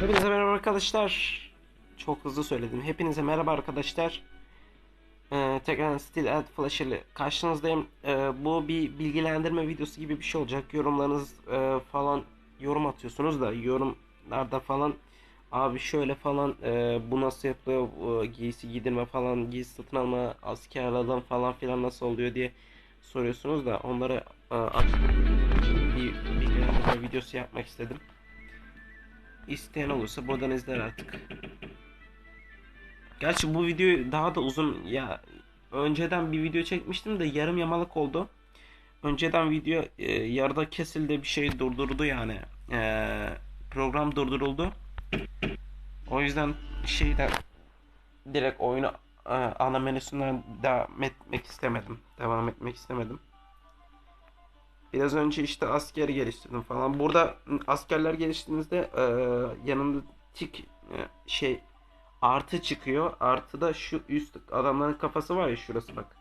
Hepinize merhaba arkadaşlar. Çok hızlı söyledim. Hepinize merhaba arkadaşlar. Ee, tekrar Steel Ad Flash ile karşınızdayım. Ee, bu bir bilgilendirme videosu gibi bir şey olacak. Yorumlarınız e, falan yorum atıyorsunuz da yorumlarda falan abi şöyle falan e, bu nasıl yapılıyor bu giysi giydirme falan giysi satın alma askerlerden falan filan nasıl oluyor diye soruyorsunuz da onları e, bir bilgilendirme videosu yapmak istedim. İsteyen olursa buradan izler artık. Gerçi bu video daha da uzun ya önceden bir video çekmiştim de yarım yamalak oldu. Önceden video e, yarıda kesildi bir şey durdurdu yani. E, program durduruldu. O yüzden şeyden direkt oyunu e, ana menüsünden devam etmek istemedim. Devam etmek istemedim. Biraz önce işte asker geliştirdim falan. Burada askerler geliştirdiğinizde e, yanında tik e, şey artı çıkıyor. Artı da şu üst adamların kafası var ya şurası bak.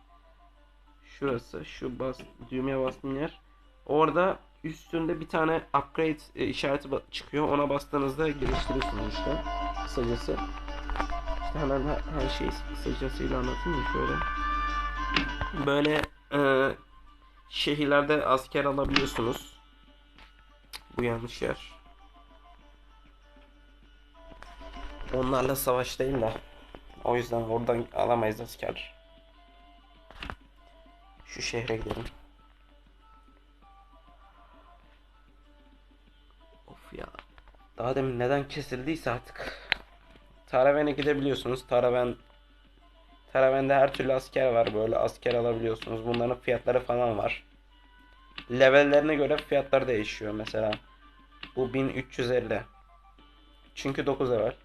Şurası şu bas düğmeye bastığın yer. Orada üstünde bir tane upgrade e, işareti çıkıyor. Ona bastığınızda geliştiriyorsunuz işte. Kısacası. İşte hemen her, her şeyi kısacasıyla anlatayım mı şöyle. Böyle e, şehirlerde asker alabiliyorsunuz. Bu yanlış yer. Onlarla savaştayım da. O yüzden oradan alamayız asker. Şu şehre gidelim. Of ya. Daha demin neden kesildiyse artık. Taraven'e gidebiliyorsunuz. Taraven Taraven'de her türlü asker var böyle asker alabiliyorsunuz. Bunların fiyatları falan var. Levellerine göre fiyatlar değişiyor mesela. Bu 1350. Çünkü 9 level.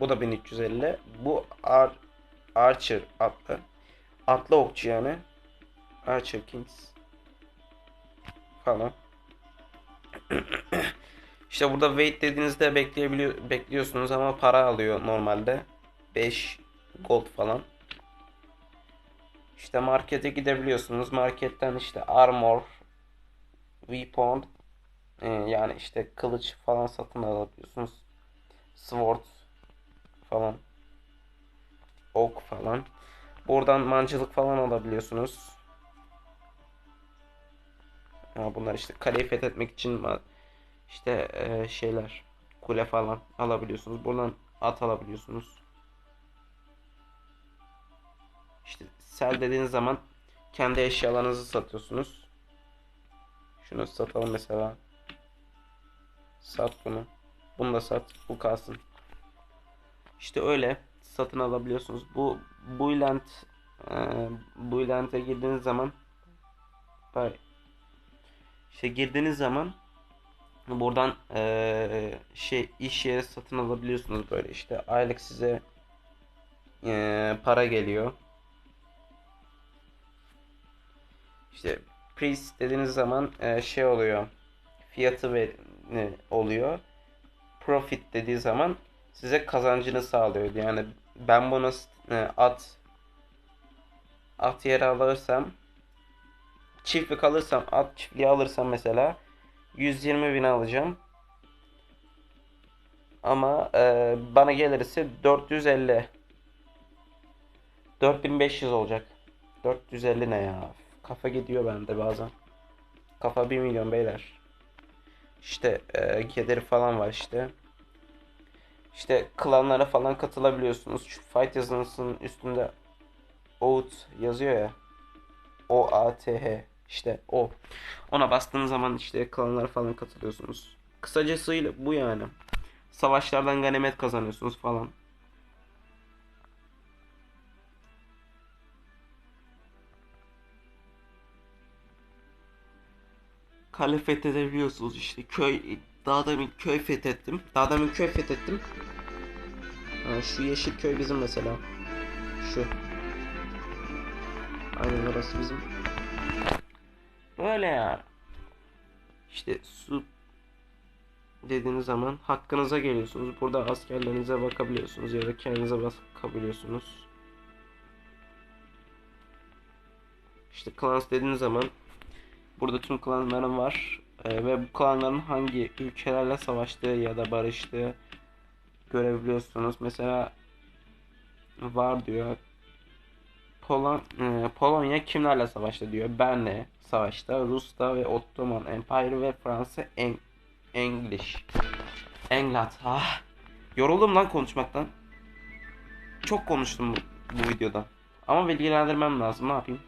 Bu da 1350. Bu Ar Archer atlı. Atlı okçu yani. Archer Kings. Falan. işte burada wait dediğinizde bekleyebiliyor bekliyorsunuz ama para alıyor normalde. 5 gold falan. İşte markete gidebiliyorsunuz. Marketten işte armor, weapon e, yani işte kılıç falan satın alabiliyorsunuz. Sword falan. Ok falan. Buradan mancılık falan alabiliyorsunuz. Ha, bunlar işte kaleyi fethetmek için işte e, şeyler kule falan alabiliyorsunuz. Buradan at alabiliyorsunuz. İşte sell dediğiniz zaman kendi eşyalarınızı satıyorsunuz. Şunu satalım mesela. Sat bunu. Bunu da sat. Bu kalsın. İşte öyle satın alabiliyorsunuz. Bu Buyland e, Buyland'e girdiğiniz zaman işte girdiğiniz zaman buradan e, şey iş yeri satın alabiliyorsunuz böyle işte aylık size e, para geliyor. İşte price dediğiniz zaman e, şey oluyor. Fiyatı ver, ne oluyor. Profit dediği zaman size kazancını sağlıyor. Yani ben bunu e, at at yere alırsam çiftlik alırsam at çiftliği alırsam mesela 120 bin alacağım. Ama e, bana gelirse 450 4500 olacak. 450 ne ya? Kafa gidiyor bende bazen. Kafa 1 milyon beyler. İşte e, geliri falan var işte. İşte klanlara falan katılabiliyorsunuz. Şu fight yazısının üstünde OUT yazıyor ya. O A T H işte o. Ona bastığınız zaman işte klanlara falan katılıyorsunuz. Kısacasıyla bu yani. Savaşlardan ganimet kazanıyorsunuz falan. Kale fethedebiliyorsunuz işte köy daha demin köy fethettim. Daha demin köy fethettim. Ha, şu yeşil köy bizim mesela. Şu. Aynen orası bizim. Böyle ya. İşte su dediğiniz zaman hakkınıza geliyorsunuz. Burada askerlerinize bakabiliyorsunuz ya da kendinize bakabiliyorsunuz. İşte clans dediğiniz zaman burada tüm klanların var. Ee, ve bu klanların hangi ülkelerle savaştığı ya da barıştığı görebiliyorsunuz. Mesela var diyor. Polon, e, Polonya kimlerle savaştı diyor. Benle savaşta, Rus'ta ve Ottoman Empire ve Fransa en English. England. Ah. Yoruldum lan konuşmaktan. Çok konuştum bu, bu videoda. Ama bilgilendirmem lazım. Ne yapayım?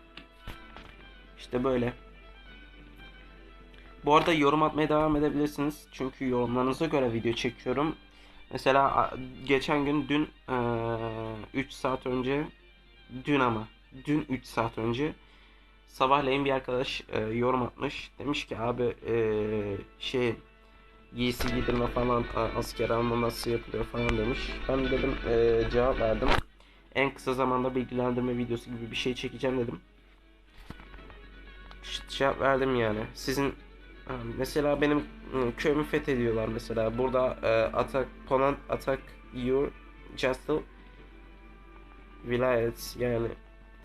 İşte böyle. Bu arada yorum atmaya devam edebilirsiniz. Çünkü yorumlarınıza göre video çekiyorum. Mesela geçen gün dün 3 saat önce dün ama dün 3 saat önce sabahleyin bir arkadaş yorum atmış. Demiş ki abi şey giysi giydirme falan asker alma nasıl yapılıyor falan demiş. Ben de dedim cevap verdim. En kısa zamanda bilgilendirme videosu gibi bir şey çekeceğim dedim. Cevap verdim yani. Sizin mesela benim köyümü fethediyorlar mesela. Burada e, atak Poland atak your castle vilayet yani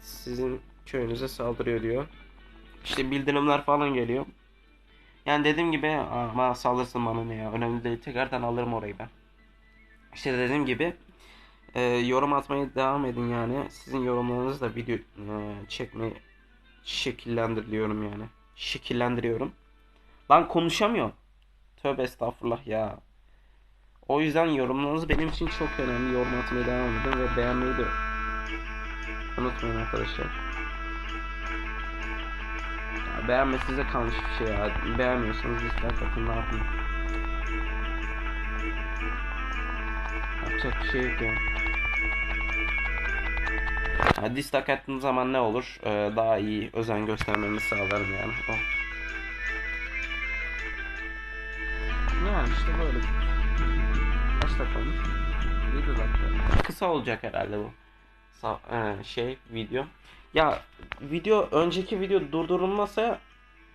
sizin köyünüze saldırıyor diyor. İşte bildirimler falan geliyor. Yani dediğim gibi ama saldırsın bana ne ya önemli değil tekrardan alırım orayı ben. İşte dediğim gibi e, yorum atmaya devam edin yani. Sizin yorumlarınızı da video e, çekmeyi şekillendiriliyorum yani. Şekillendiriyorum. Lan konuşamıyorum. Tövbe estağfurullah ya. O yüzden yorumlarınız benim için çok önemli. Yorum atmaya devam edin ve beğenmeyi de unutmayın arkadaşlar. Ya beğenme size kalmış bir şey ya. Beğenmiyorsanız dislike atın ne yapayım. Yapacak bir şey yok yani. Ha, dislike attığım zaman ne olur? Ee, daha iyi özen göstermemi sağlarım yani. O. Kısa olacak herhalde bu. E, şey video. Ya video önceki video durdurulmasa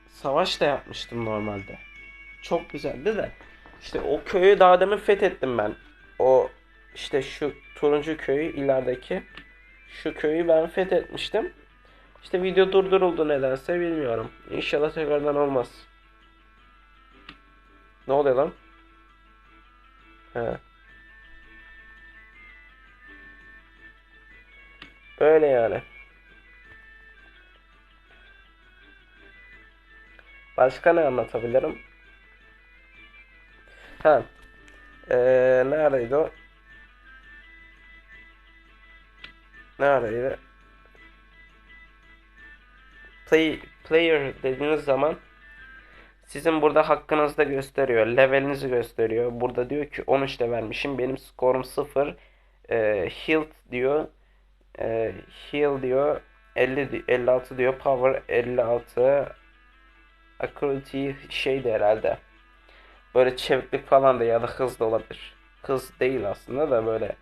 savaş da yapmıştım normalde. Çok güzeldi de. İşte o köyü daha demin fethettim ben. O işte şu turuncu köyü ilerideki şu köyü ben fethetmiştim. İşte video durduruldu nedense bilmiyorum. İnşallah tekrardan olmaz. Ne oluyor lan? He. Böyle yani. Başka ne anlatabilirim? Ha. Ee, neredeydi o? Neredeydi? Play, player dediğiniz zaman sizin burada hakkınızda gösteriyor. Levelinizi gösteriyor. Burada diyor ki 13 vermişim. Benim skorum 0. Ee, health diyor. Ee, heal diyor. 50 di- 56 diyor. Power 56. Accuracy şeydi herhalde. Böyle çeviklik falan da ya da hız da olabilir. Hız değil aslında da böyle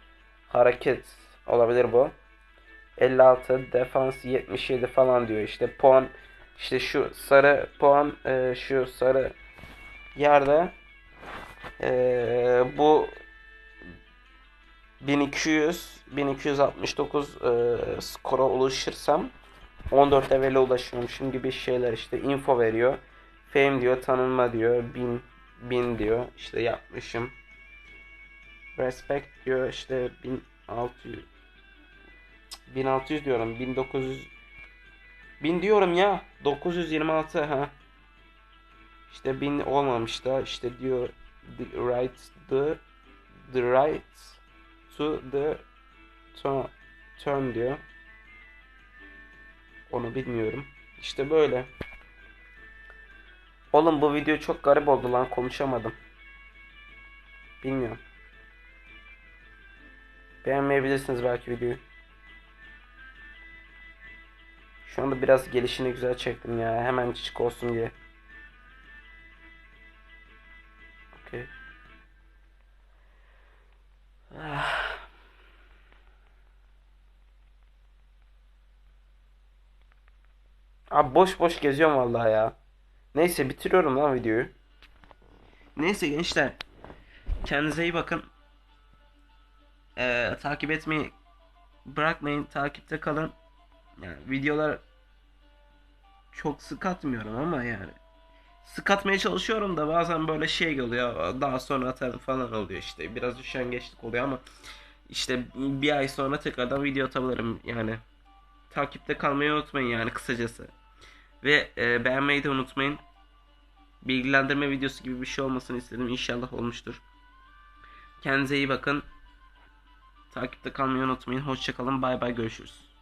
hareket olabilir bu. 56 defans 77 falan diyor işte puan işte şu sarı puan e, şu sarı yerde e, bu 1200 1269 e, skora ulaşırsam 14 levele ulaşıyormuşum gibi şeyler işte info veriyor. Fame diyor, tanınma diyor, bin bin diyor. işte yapmışım. Respect diyor işte 1600 1600 diyorum 1900 1000 diyorum ya 926 ha işte 1000 olmamış da işte diyor the right the the right to the turn diyor. Onu bilmiyorum. İşte böyle. Oğlum bu video çok garip oldu lan. Konuşamadım. Bilmiyorum. Beğenmeyebilirsiniz belki videoyu. Şu anda biraz gelişini güzel çektim ya. Hemen çık olsun diye. Abi boş boş geziyorum vallahi ya. Neyse bitiriyorum lan videoyu. Neyse gençler. Kendinize iyi bakın. Ee, takip etmeyi bırakmayın. Takipte kalın. Yani videolar çok sık atmıyorum ama yani sık atmaya çalışıyorum da bazen böyle şey oluyor. Daha sonra atarım falan oluyor işte. Biraz üşengeçlik oluyor ama işte bir ay sonra tekrardan video atabilirim yani. Takipte kalmayı unutmayın yani kısacası. Ve e, beğenmeyi de unutmayın. Bilgilendirme videosu gibi bir şey olmasını istedim. İnşallah olmuştur. Kendinize iyi bakın. Takipte kalmayı unutmayın. Hoşçakalın. Bay bay görüşürüz.